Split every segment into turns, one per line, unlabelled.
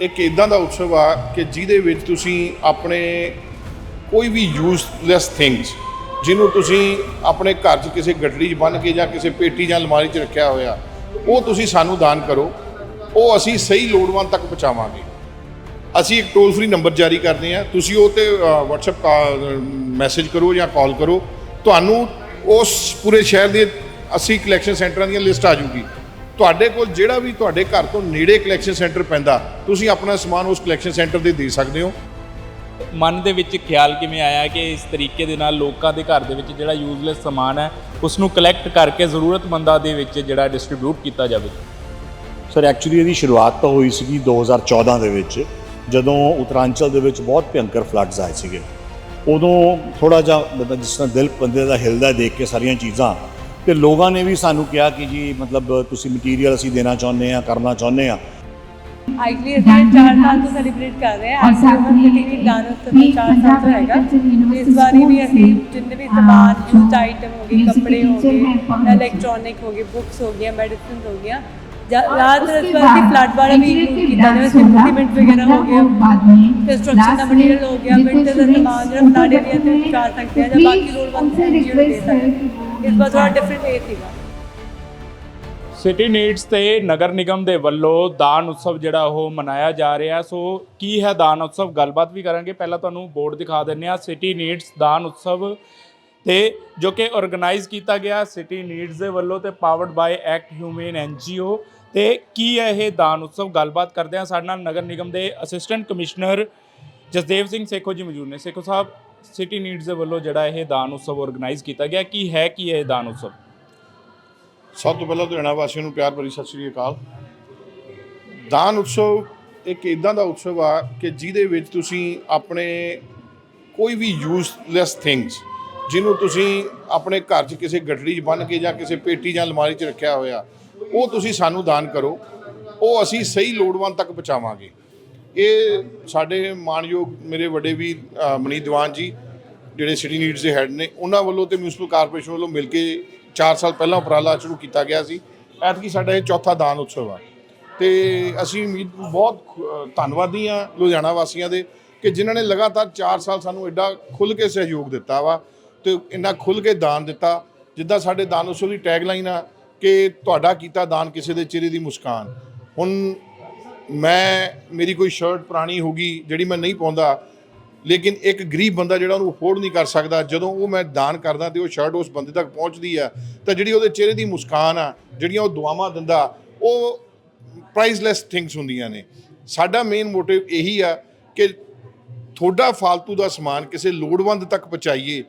ਇੱਕ ਇਦਾਂ ਦਾ ਉਤਸਵ ਆ ਕਿ ਜਿਹਦੇ ਵਿੱਚ ਤੁਸੀਂ ਆਪਣੇ ਕੋਈ ਵੀ ਯੂਜ਼ਲੈਸ ਥਿੰਗਸ ਜਿਹਨੂੰ ਤੁਸੀਂ ਆਪਣੇ ਘਰ 'ਚ ਕਿਸੇ ਗੱਡੜੀ 'ਚ ਬੰਨ੍ਹ ਕੇ ਜਾਂ ਕਿਸੇ ਪੇਟੀ ਜਾਂ ਅਲਮਾਰੀ 'ਚ ਰੱਖਿਆ ਹੋਇਆ, ਉਹ ਤੁਸੀਂ ਸਾਨੂੰ ਦਾਨ ਕਰੋ। ਉਹ ਅਸੀਂ ਸਹੀ ਲੋੜਵੰਦ ਤੱਕ ਪਹੁੰਚਾਵਾਂਗੇ। ਅਸੀਂ ਇੱਕ ਟੋਲ ਫ੍ਰੀ ਨੰਬਰ ਜਾਰੀ ਕਰਦੇ ਹਾਂ ਤੁਸੀਂ ਉਹ ਤੇ WhatsApp ਮੈਸੇਜ ਕਰੋ ਜਾਂ ਕਾਲ ਕਰੋ। ਤੁਹਾਨੂੰ ਉਸ ਪੂਰੇ ਸ਼ਹਿਰ ਦੇ 80 ਕਲੈਕਸ਼ਨ ਸੈਂਟਰਾਂ ਦੀਆਂ ਲਿਸਟ ਆ ਜੂਗੀ ਤੁਹਾਡੇ ਕੋਲ ਜਿਹੜਾ ਵੀ ਤੁਹਾਡੇ ਘਰ ਤੋਂ ਨੇੜੇ ਕਲੈਕਸ਼ਨ ਸੈਂਟਰ ਪੈਂਦਾ ਤੁਸੀਂ ਆਪਣਾ ਸਮਾਨ ਉਸ ਕਲੈਕਸ਼ਨ ਸੈਂਟਰ ਤੇ ਦੇ ਸਕਦੇ ਹੋ।
ਮਨ ਦੇ ਵਿੱਚ ਖਿਆਲ ਕਿਵੇਂ ਆਇਆ ਕਿ ਇਸ ਤਰੀਕੇ ਦੇ ਨਾਲ ਲੋਕਾਂ ਦੇ ਘਰ ਦੇ ਵਿੱਚ ਜਿਹੜਾ ਯੂਜ਼ਲੈਸ ਸਮਾਨ ਹੈ ਉਸ ਨੂੰ ਕਲੈਕਟ ਕਰਕੇ ਜ਼ਰੂਰਤਮੰਦਾਂ ਦੇ ਵਿੱਚ ਜਿਹੜਾ ਡਿਸਟ੍ਰੀਬਿਊਟ ਕੀਤਾ ਜਾਵੇ?
ਸਰ ਐਕਚੁਅਲੀ ਇਹਦੀ ਸ਼ੁਰੂਆਤ ਤਾਂ ਹੋਈ ਸੀਗੀ 2014 ਦੇ ਵਿੱਚ ਜਦੋਂ ਉਤਰਾਂਚਲ ਦੇ ਵਿੱਚ ਬਹੁਤ ਭਿਅੰਕਰ ਫਲੱਡਸ ਆਏ ਸੀਗੇ। ਉਦੋਂ ਥੋੜਾ ਜਿਹਾ ਮਤਲਬ ਜਿਸ ਤਰ੍ਹਾਂ ਦਿਲ ਬੰਦੇ ਦਾ ਹਿਲਦਾ ਦੇਖ ਕੇ ਸਾਰੀਆਂ ਚੀਜ਼ਾਂ ਤੇ ਲੋਕਾਂ ਨੇ ਵੀ ਸਾਨੂੰ ਕਿਹਾ ਕਿ ਜੀ ਮਤਲਬ ਤੁਸੀਂ ਮਟੀਰੀਅਲ ਅਸੀਂ ਦੇਣਾ ਚਾਹੁੰਦੇ ਆ ਕਰਨਾ ਚਾਹੁੰਦੇ ਆ
ਆਈਕਲੀ ਅਸੀਂ ਚਾਰ ਸਾਲ ਤੋਂ ਸੈਲੀਬ੍ਰੇਟ ਕਰ ਰਹੇ ਹਾਂ ਅੱਜ ਹਮ ਕਟੀਵੀ ਗਾਣਾ ਉਤਸਵ ਚਾਰ ਸਾਲ ਤੋਂ ਹੈਗਾ। ਤੇ ਇਸ ਵਾਰੀ ਵੀ ਅਸੀਂ ਜਿੰਨੇ ਵੀ ਸਮਾਨ ਯੂਜ਼ ਆਈਟਮ ਹੋ ਗਏ ਕੱਪੜੇ ਹੋ ਗਏ ਇਲੈਕਟ੍ਰੋਨਿਕ ਹੋ ਗਏ ਬੁੱਕਸ ਹੋ ਗਈਆਂ ਮੈਡੀਸਿਨਸ ਹੋ ਗਈਆਂ। ਜ਼ਿਆਦਾਤਰ ਇਸ ਵਾਰ ਅਸੀਂ ਫਲੱਡ ਵਾਲਾ ਵੀ include ਕੀਤਾ ਜਿਵੇਂ ਸੀਮੈਂਟ ਵਗੈਰਾ ਹੋ ਗਿਆ। ਕੰਸਟਰਕਸ਼ਨ ਦਾ ਮਟੀਰੀਅਲ ਹੋ ਗਿਆ ਵਿੰਟਰ ਦਾ ਸਮਾਨ ਜਿਹੜਾ ਫਲੱਡ ਏਰੀਆ ਤੇ ਜਾ ਸਕਦੇ ਆ ਜਾਂ ਬਾਕੀ ਲੋੜਵੰਦ ਐਨਜੀਓ ਦੇ ਸਕਦੇ ਇਸ ਵਾਰ ਥੋੜਾ ਡਿਫਰੈਂਟ ਏ ਸੀਗਾ।
ਸਿਟੀ ਨੀਡਸ ਤੇ ਨਗਰ ਨਿਗਮ ਦੇ ਵੱਲੋਂ ਦਾਨ ਉਤਸਵ ਜਿਹੜਾ ਉਹ ਮਨਾਇਆ ਜਾ ਰਿਹਾ। ਸੋ ਕੀ ਹੈ ਦਾਨ ਉਤਸਵ? ਗੱਲਬਾਤ ਵੀ ਕਰਾਂਗੇ। ਪਹਿਲਾਂ ਤੁਹਾਨੂੰ ਬੋਰਡ ਦਿਖਾ ਦਿੰਨੇ ਆ ਸਿਟੀ ਨੀਡਸ ਦਾਨ ਉਤਸਵ ਤੇ ਜੋ ਕਿ ਆਰਗੇਨਾਈਜ਼ ਕੀਤਾ ਗਿਆ ਸਿਟੀ ਨੀਡਸ ਦੇ ਵੱਲੋਂ ਤੇ powered by act human NGO ਤੇ ਕੀ ਹੈ ਇਹ ਦਾਨ ਉਤਸਵ? ਗੱਲਬਾਤ ਕਰਦੇ ਆ ਸਾਡੇ ਨਾਲ ਨਗਰ ਨਿਗਮ ਦੇ ਅਸਿਸਟੈਂਟ ਕਮਿਸ਼ਨਰ ਜਸਦੇਵ ਸਿੰਘ ਸੇਖੋ ਜੀ ਮੌਜੂਦ ਨੇ। ਸੇਖੋ ਸਾਹਿਬ ਸਿਟੀ ਨੀਡਸ ਦੇ ਵੱਲੋਂ ਜਿਹੜਾ ਇਹ ਦਾਨ ਉਤਸਵ ਆਰਗੇਨਾਈਜ਼ ਕੀਤਾ ਗਿਆ, ਕੀ ਹੈ ਕੀ ਹੈ ਇਹ ਦਾਨ ਉਤਸਵ?
ਸਭ ਤੋਂ ਪਹਿਲਾਂ ਲੁਧਿਆਣਾ ਵਾਸੀਆਂ ਨੂੰ ਪਿਆਰ ਭਰੀ ਸਤਿ ਸ੍ਰੀ ਅਕਾਲ। ਦਾਨ ਉਤਸਵ ਇੱਕ ਇਦਾਂ ਦਾ ਉਤਸਵ ਆ ਕਿ ਜਿਹਦੇ ਵਿੱਚ ਤੁਸੀਂ ਆਪਣੇ ਕੋਈ ਵੀ ਯੂਜ਼ਲੈਸ ਥਿੰਗਸ ਜਿਹਨੂੰ ਤੁਸੀਂ ਆਪਣੇ ਘਰ 'ਚ ਕਿਸੇ ਗੱਡੜੀ 'ਚ ਬੰਨ੍ਹ ਕੇ ਜਾਂ ਕਿਸੇ ਪੇਟੀ ਜਾਂ ਅਲਮਾਰੀ 'ਚ ਰੱਖਿਆ ਹੋਇਆ, ਉਹ ਤੁਸੀਂ ਸਾਨੂੰ ਦਾਨ ਕਰੋ। ਉਹ ਅਸੀਂ ਸਹੀ ਲੋੜਵੰਦ ਤੱਕ ਪਹੁੰਚਾਵਾਂਗੇ। ਇਹ ਸਾਡੇ ਮਾਨਯੋਗ ਮੇਰੇ ਵੱਡੇ ਵੀ ਮਨੀ ਦੀਵਾਨ ਜੀ, ਜਿਹੜੇ ਸਿਟੀ ਨੀਡਸ ਦੇ ਹੈੱਡ ਨੇ, ਉਹਨਾਂ ਵੱਲੋਂ ਤੇ ਮਿਊਨਿਸਪਲ ਕਾਰਪੋਰੇਸ਼ਨ ਵੱਲੋਂ ਮਿਲ ਕੇ 4 ਸਾਲ ਪਹਿਲਾਂ ਉਪਰਾਲਾ ਸ਼ੁਰੂ ਕੀਤਾ ਗਿਆ ਸੀ। ਐਤਕੀ ਸਾਡਾ ਇਹ ਚੌਥਾ ਦਾਨ ਉਤਸਵ ਆ। ਤੇ ਅਸੀਂ ਉਮੀਦ ਬਹੁਤ ਧੰਨਵਾਦੀ ਆ ਲੁਧਿਆਣਾ ਵਾਸੀਆਂ ਦੇ ਕਿ ਜਿਨ੍ਹਾਂ ਨੇ ਲਗਾਤਾਰ 4 ਸਾਲ ਸਾਨੂੰ ਐਡਾ ਖੁੱਲ ਕੇ ਸਹਿਯੋਗ ਦਿੱਤਾ ਵਾ ਤੇ ਇੰਨਾ ਖੁੱਲ ਕੇ ਦਾਨ ਦਿੱਤਾ, ਜਿੱਦਾਂ ਸਾਡੇ ਦਾਨ ਉਤਸਵ ਦੀ ਟੈਗਲਾਈਨ ਆ ਕਿ ਤੁਹਾਡਾ ਕੀਤਾ ਦਾਨ ਕਿਸੇ ਦੇ ਚਿਹਰੇ ਦੀ ਮੁਸਕਾਨ। ਹੁਣ ਮੈਂ, ਮੇਰੀ ਕੋਈ ਸ਼ਰਟ ਪੁਰਾਣੀ ਹੋ ਗਈ ਜਿਹੜੀ ਮੈਂ ਨਹੀਂ ਪਾਉਂਦਾ, ਲੇਕਿਨ ਇੱਕ ਗਰੀਬ ਬੰਦਾ ਜਿਹੜਾ ਉਹਨੂੰ ਅਫੋਰਡ ਨਹੀਂ ਕਰ ਸਕਦਾ, ਜਦੋਂ ਉਹ ਮੈਂ ਦਾਨ ਕਰਦਾ ਤੇ ਉਹ ਸ਼ਰਟ ਉਸ ਬੰਦੇ ਤੱਕ ਪਹੁੰਚਦੀ ਆ, ਤਾਂ ਜਿਹੜੀ ਉਹਦੇ ਚਿਹਰੇ ਦੀ ਮੁਸਕਾਨ ਆ, ਜਿਹੜੀਆਂ ਉਹ ਦੁਆਵਾਂ ਦਿੰਦਾ, ਉਹ ਪ੍ਰਾਈਸਲੈਸ ਥਿੰਗਸ ਹੁੰਦੀਆਂ ਨੇ। ਸਾਡਾ ਮੇਨ ਮੋਟਿਵ ਇਹੀ ਆ ਕਿ ਤੁਹਾਡਾ ਫालतू ਦਾ ਸਮਾਨ ਕਿਸੇ ਲੋੜਵੰਦ ਤੱਕ ਪਹੁੰਚਾਈਏ,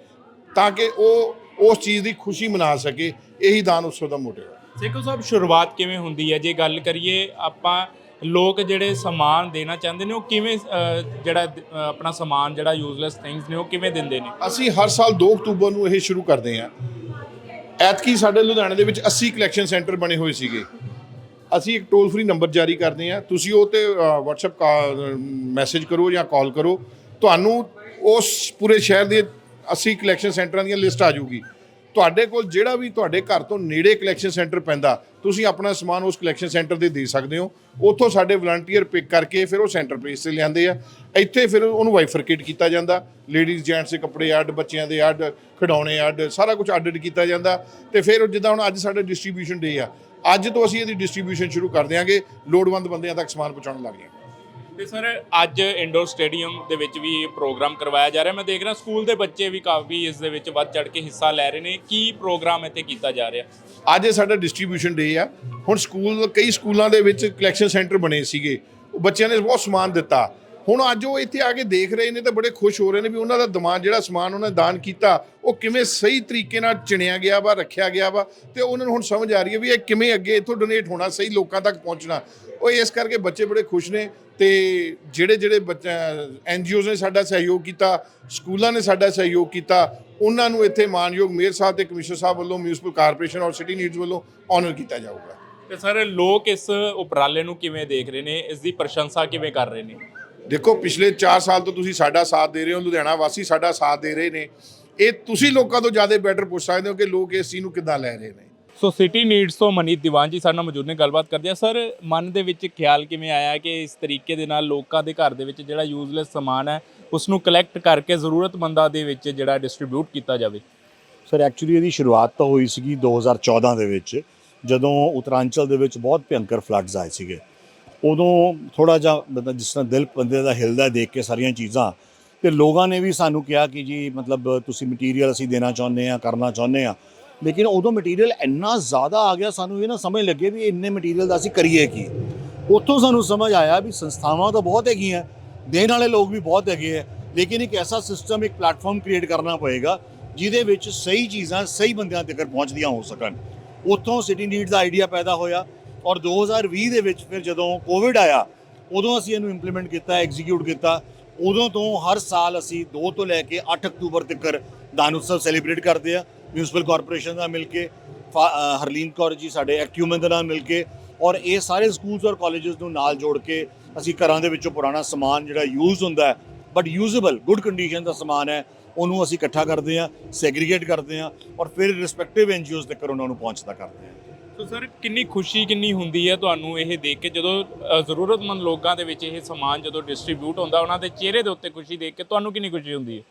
ਤਾਂ ਕਿ ਉਹ ਉਸ ਚੀਜ਼ ਦੀ ਖੁਸ਼ੀ ਮਨਾ ਸਕੇ, ਇਹੀ ਦਾਨ ਉਤਸਵ ਦਾ ਮੋਟਿਵ ਹੈ
ਸੇਖੋ ਸਾਹਿਬ, ਸ਼ੁਰੂਆਤ ਕਿਵੇਂ ਹੁੰਦੀ ਹੈ ਜੇ ਗੱਲ ਕਰੀਏ ਆਪਾਂ ਲੋਕ ਜਿਹੜੇ ਸਮਾਨ ਦੇਣਾ ਚਾਹੁੰਦੇ ਨੇ ਉਹ ਕਿਵੇਂ ਅਹ, ਜਿਹੜਾ ਅਹ, ਆਪਣਾ ਸਮਾਨ ਜਿਹੜਾ ਯੂਜ਼ਲੈਸ ਥਿੰਗਸ ਨੇ ਉਹ ਕਿਵੇਂ ਦਿੰਦੇ ਨੇ?
ਅਸੀਂ ਹਰ ਸਾਲ 2 ਅਕਤੂਬਰ ਨੂੰ ਇਹ ਸ਼ੁਰੂ ਕਰਦੇ ਹਾਂ। ਐਤਕੀ ਸਾਡੇ ਲੁਧਿਆਣੇ ਦੇ ਵਿੱਚ 80 ਕਲੈਕਸ਼ਨ ਸੈਂਟਰ ਬਣੇ ਹੋਏ ਸੀਗੇ। ਅਸੀਂ ਇੱਕ ਟੋਲ ਫ੍ਰੀ ਨੰਬਰ ਜਾਰੀ ਕਰਦੇ ਹਾਂ। ਤੁਸੀਂ ਉਹ ਤੇ WhatsApp ਮੈਸੇਜ ਕਰੋ ਜਾਂ ਕਾਲ ਕਰੋ। ਤੁਹਾਨੂੰ ਉਸ ਪੂਰੇ ਸ਼ਹਿਰ ਦੇ 80 ਕਲੈਕਸ਼ਨ ਸੈਂਟਰਾਂ ਦੀਆਂ ਲਿਸਟ ਆ ਜੂਗੀ ਤੁਹਾਡੇ ਕੋਲ ਜਿਹੜਾ ਵੀ ਤੁਹਾਡੇ ਘਰ ਤੋਂ ਨੇੜੇ ਕਲੈਕਸ਼ਨ ਸੈਂਟਰ ਪੈਂਦਾ, ਤੁਸੀਂ ਆਪਣਾ ਸਮਾਨ ਉਸ ਕਲੈਕਸ਼ਨ ਸੈਂਟਰ ਤੇ ਦੇ ਸਕਦੇ ਹੋ। ਉੱਥੋਂ ਸਾਡੇ ਵਲੰਟੀਅਰ ਪਿਕ ਕਰਕੇ ਫਿਰ ਉਹ ਸੈਂਟਰ ਪਲੇਸ ਤੇ ਲਿਆਂਦੇ ਆ। ਇੱਥੇ ਫਿਰ ਉਹਨੂੰ ਵਾਈਫਰਕੇਟ ਕੀਤਾ ਜਾਂਦਾ। ਲੇਡੀਜ਼ ਜੈਂਟਸ ਦੇ ਕੱਪੜੇ ਅੱਡ ਬੱਚਿਆਂ ਦੇ ਅੱਡ ਖਿਡੌਣੇ ਅੱਡ ਸਾਰਾ ਕੁਝ ਅੱਡ ਅੱਡ ਕੀਤਾ ਜਾਂਦਾ। ਤੇ ਫਿਰ ਜਿੱਦਾਂ ਹੁਣ ਅੱਜ ਸਾਡਾ ਡਿਸਟ੍ਰੀਬਿਊਸ਼ਨ ਡੇ ਆ, ਅੱਜ ਤੋਂ ਅਸੀਂ ਇਹਦੀ ਡਿਸਟ੍ਰੀਬਿਊਸ਼ਨ ਸ਼ੁਰੂ ਕਰ ਦਿਆਂਗੇ। ਲੋੜਵੰਦ ਬੰਦਿਆਂ ਤੱਕ ਸਮਾਨ ਪਹੁੰਚਾਉਣ ਲੱਗ ਜਾਵਾਂਗੇ।
ਤੇ ਸਰ, ਅੱਜ ਇੰਡੋਰ ਸਟੇਡੀਅਮ ਦੇ ਵਿੱਚ ਵੀ ਇਹ ਪ੍ਰੋਗਰਾਮ ਕਰਵਾਇਆ ਜਾ ਰਿਹਾ। ਮੈਂ ਦੇਖ ਰਿਹਾ ਸਕੂਲ ਦੇ ਬੱਚੇ ਵੀ ਕਾਫੀ ਇਸ ਦੇ ਵਿੱਚ ਵੱਧ ਚੜ ਕੇ ਹਿੱਸਾ ਲੈ ਰਹੇ ਨੇ। ਕੀ ਪ੍ਰੋਗਰਾਮ ਇੱਥੇ ਕੀਤਾ ਜਾ ਰਿਹਾ?
ਅੱਜ ਇਹ ਸਾਡਾ ਡਿਸਟ੍ਰੀਬਿਊਸ਼ਨ ਡੇ ਆ। ਹੁਣ ਸਕੂਲ, ਕਈ ਸਕੂਲਾਂ ਦੇ ਵਿੱਚ ਕਲੈਕਸ਼ਨ ਸੈਂਟਰ ਬਣੇ ਸੀਗੇ। ਬੱਚਿਆਂ ਨੇ ਬਹੁਤ ਸਮਾਨ ਦਿੱਤਾ। ਹੁਣ ਅੱਜ ਉਹ ਇੱਥੇ ਆ ਕੇ ਦੇਖ ਰਹੇ ਨੇ ਤਾਂ ਬੜੇ ਖੁਸ਼ ਹੋ ਰਹੇ ਨੇ ਵੀ ਉਹਨਾਂ ਦਾ ਦਿਮਾਗ, ਜਿਹੜਾ ਸਮਾਨ ਉਹਨਾਂ ਨੇ ਦਾਨ ਕੀਤਾ, ਉਹ ਕਿਵੇਂ ਸਹੀ ਤਰੀਕੇ ਨਾਲ ਚਿਣਿਆ ਗਿਆ ਵਾ, ਰੱਖਿਆ ਗਿਆ ਵਾ ਤੇ ਉਹਨਾਂ ਨੂੰ ਹੁਣ ਸਮਝ ਆ ਰਹੀ ਹੈ ਵੀ ਇਹ ਕਿਵੇਂ ਅੱਗੇ ਇੱਥੋਂ ਡੋਨੇਟ ਹੋਣਾ, ਸਹੀ ਲੋਕਾਂ ਤੱਕ ਪਹੁੰਚਣਾ। ਉਹ ਇਸ ਕਰਕੇ ਬੱਚੇ ਬੜੇ ਖੁਸ਼ ਨੇ ਤੇ ਜਿਹੜੇ ਜਿਹੜੇ ਬੱਚੇ ਐਨਜੀਓਜ਼ ਨੇ ਸਾਡਾ ਸਹਿਯੋਗ ਕੀਤਾ, ਸਕੂਲਾਂ ਨੇ ਸਾਡਾ ਸਹਿਯੋਗ ਕੀਤਾ, ਉਹਨਾਂ ਨੂੰ ਇੱਥੇ ਮਾਨਯੋਗ ਮੇਅਰ ਸਾਹਿਬ ਤੇ ਕਮਿਸ਼ਨਰ ਸਾਹਿਬ ਵੱਲੋਂ ਮਿਊਨਿਸਪਲ ਕਾਰਪੋਰੇਸ਼ਨ ਔਰ ਸਿਟੀ ਨੀਡਸ ਵੱਲੋਂ ਆਨਰ ਕੀਤਾ ਜਾਊਗਾ।
ਤੇ ਸਰ ਲੋਕ ਇਸ ਉਪਰਾਲੇ ਨੂੰ ਕਿਵੇਂ ਦੇਖ ਰਹੇ ਨੇ, ਇਸ ਦੀ ਪ੍ਰਸ਼ੰਸਾ ਕਿਵੇਂ ਕਰ ਰਹੇ ਨੇ?
ਦੇਖੋ ਪਿਛਲੇ 4 ਸਾਲ ਤੋਂ ਤੁਸੀਂ ਸਾਡਾ ਸਾਥ ਦੇ ਰਹੇ ਹੋ ਲੁਧਿਆਣਾ ਵਾਸੀ ਸਾਡਾ ਸਾਥ ਦੇ ਰਹੇ ਨੇ। ਇਹ ਤੁਸੀਂ ਲੋਕਾਂ ਤੋਂ ਜ਼ਿਆਦਾ ਬੈਟਰ ਪੁੱਛ ਸਕਦੇ ਹੋ ਕਿ ਲੋਕ ਇਸ ਚੀਜ਼ ਨੂੰ ਕਿੱਦਾਂ ਲੈ ਰਹੇ ਨੇ।
ਸੋ ਸਿਟੀ ਨੀਡਸ ਤੋਂ ਮਨੀਤ ਦੀਵਾਨ ਜੀ ਸਾਡੇ ਨਾਲ ਮੌਜੂਦ ਨੇ ਗੱਲਬਾਤ ਕਰਦੇ ਆ ਸਰ ਮਨ ਦੇ ਵਿੱਚ ਖਿਆਲ ਕਿਵੇਂ ਆਇਆ ਕਿ ਇਸ ਤਰੀਕੇ ਦੇ ਨਾਲ ਲੋਕਾਂ ਦੇ ਘਰ ਦੇ ਵਿੱਚ ਜਿਹੜਾ ਯੂਜ਼ਲੈਸ ਸਮਾਨ ਹੈ ਉਸ ਨੂੰ ਕਲੈਕਟ ਕਰਕੇ ਜ਼ਰੂਰਤਮੰਦਾਂ ਦੇ ਵਿੱਚ ਜਿਹੜਾ ਡਿਸਟ੍ਰੀਬਿਊਟ ਕੀਤਾ ਜਾਵੇ?
ਸਰ ਐਕਚੁਅਲੀ ਇਹਦੀ ਸ਼ੁਰੂਆਤ ਤਾਂ ਹੋਈ ਸੀਗੀ 2014 ਦੇ ਵਿੱਚ ਜਦੋਂ ਉਤਰਾਂਚਲ ਦੇ ਵਿੱਚ ਬਹੁਤ ਭਿਅੰਕਰ ਫਲੱਡਸ ਆਏ ਸੀਗੇ। ਉਦੋਂ ਥੋੜਾ ਜਿਹਾ ਮਤਲਬ ਜਿਸ ਤਰ੍ਹਾਂ ਦਿਲ ਬੰਦੇ ਦਾ ਹਿਲਦਾ ਦੇਖ ਕੇ ਸਾਰੀਆਂ ਚੀਜ਼ਾਂ, ਤੇ ਲੋਕਾਂ ਨੇ ਵੀ ਸਾਨੂੰ ਕਿਹਾ ਕਿ ਜੀ ਮਤਲਬ ਤੁਸੀਂ ਮਟੀਰੀਅਲ ਅਸੀਂ ਦੇਣਾ ਚਾਹੁੰਦੇ ਆ ਕਰਨਾ ਚਾਹੁੰਦੇ ਆ ਲੇਕਿਨ ਉਦੋਂ ਮਟੀਰੀਅਲ ਇੰਨਾ ਜ਼ਿਆਦਾ ਆ ਗਿਆ, ਸਾਨੂੰ ਇਹ ਨਾ ਸਮਝ ਲੱਗੇ ਵੀ ਇੰਨੇ ਮਟੀਰੀਅਲ ਦਾ ਅਸੀਂ ਕਰੀਏ ਕੀ। ਉੱਥੋਂ ਸਾਨੂੰ ਸਮਝ ਆਇਆ ਵੀ ਸੰਸਥਾਵਾਂ ਤਾਂ ਬਹੁਤ ਹੈਗੀਆਂ, ਦੇਣ ਵਾਲੇ ਲੋਕ ਵੀ ਬਹੁਤ ਹੈਗੇ ਆ, ਲੇਕਿਨ ਇੱਕ ਐਸਾ ਸਿਸਟਮ ਇੱਕ ਪਲੇਟਫਾਰਮ ਕ੍ਰੀਏਟ ਕਰਨਾ ਪਏਗਾ, ਜਿਹਦੇ ਵਿੱਚ ਸਹੀ ਚੀਜ਼ਾਂ ਸਹੀ ਬੰਦਿਆਂ ਤੱਕ ਪਹੁੰਚਦੀਆਂ ਹੋ ਸਕਣ। ਉੱਥੋਂ ਸਿਟੀ ਨੀਡ ਦਾ ਆਈਡੀਆ ਪੈਦਾ ਹੋਇਆ ਔਰ 2020 ਦੇ ਵਿੱਚ ਫਿਰ ਜਦੋਂ ਕੋਵਿਡ ਆਇਆ ਉਦੋਂ ਅਸੀਂ ਇਹਨੂੰ ਇੰਪਲੀਮੈਂਟ ਕੀਤਾ ਐਗਜ਼ੀਕਿਊਟ ਕੀਤਾ। ਉਦੋਂ ਤੋਂ ਹਰ ਸਾਲ ਅਸੀਂ 2 ਤੋਂ ਲੈ ਕੇ 8 ਅਕਤੂਬਰ ਤੱਕ ਦਾਨ ਉਤਸਵ ਸੈਲੀਬ੍ਰੇਟ ਕਰਦੇ ਆ ਮਿਊਨਿਸਪਲ ਕਾਰਪੋਰੇਸ਼ਨ ਨਾਲ ਮਿਲ ਕੇ ਫਾ- ਅ, ਹਰਲੀਨ ਕੌਰ ਜੀ ਸਾਡੇ ਐਕਟਿਵਮੈਨ ਦੇ ਨਾਲ ਮਿਲ ਕੇ ਔਰ ਇਹ ਸਾਰੇ ਸਕੂਲਸ ਔਰ ਕਾਲਜਸ ਨੂੰ ਨਾਲ ਜੋੜ ਕੇ ਅਸੀਂ ਘਰਾਂ ਦੇ ਵਿੱਚੋਂ ਪੁਰਾਣਾ ਸਮਾਨ ਜਿਹੜਾ ਯੂਜ਼ ਹੁੰਦਾ ਹੈ ਬਟ ਯੂਜ਼ੇਬਲ ਗੁੱਡ ਕੰਡੀਸ਼ਨ ਦਾ ਸਮਾਨ ਹੈ ਉਹਨੂੰ ਅਸੀਂ ਇਕੱਠਾ ਕਰਦੇ ਹਾਂ ਸੈਗਰੀਗੇਟ ਕਰਦੇ ਹਾਂ ਔਰ ਫਿਰ ਰਿਸਪੈਕਟਿਵ ਐਨਜੀਓਜ਼ ਤੱਕ ਉਹਨਾਂ ਨੂੰ ਪਹੁੰਚਦਾ ਕਰਦੇ ਹਾਂ।
ਸੋ ਸਰ ਕਿੰਨੀ ਖੁਸ਼ੀ ਕਿੰਨੀ ਹੁੰਦੀ ਹੈ ਤੁਹਾਨੂੰ ਇਹ ਦੇਖ ਕੇ? ਜਦੋਂ ਅ, ਜ਼ਰੂਰਤਮੰਦ ਲੋਕਾਂ ਦੇ ਵਿੱਚ ਇਹ ਸਮਾਨ ਜਦੋਂ ਡਿਸਟ੍ਰੀਬਿਊਟ ਹੁੰਦਾ ਉਹਨਾਂ ਦੇ ਚਿਹਰੇ ਦੇ ਉੱਤੇ ਖੁਸ਼ੀ ਦੇਖ ਕੇ ਤੁਹਾਨੂੰ ਕਿੰਨੀ ਖੁਸ਼ੀ ਹੁੰਦੀ ਹੈ?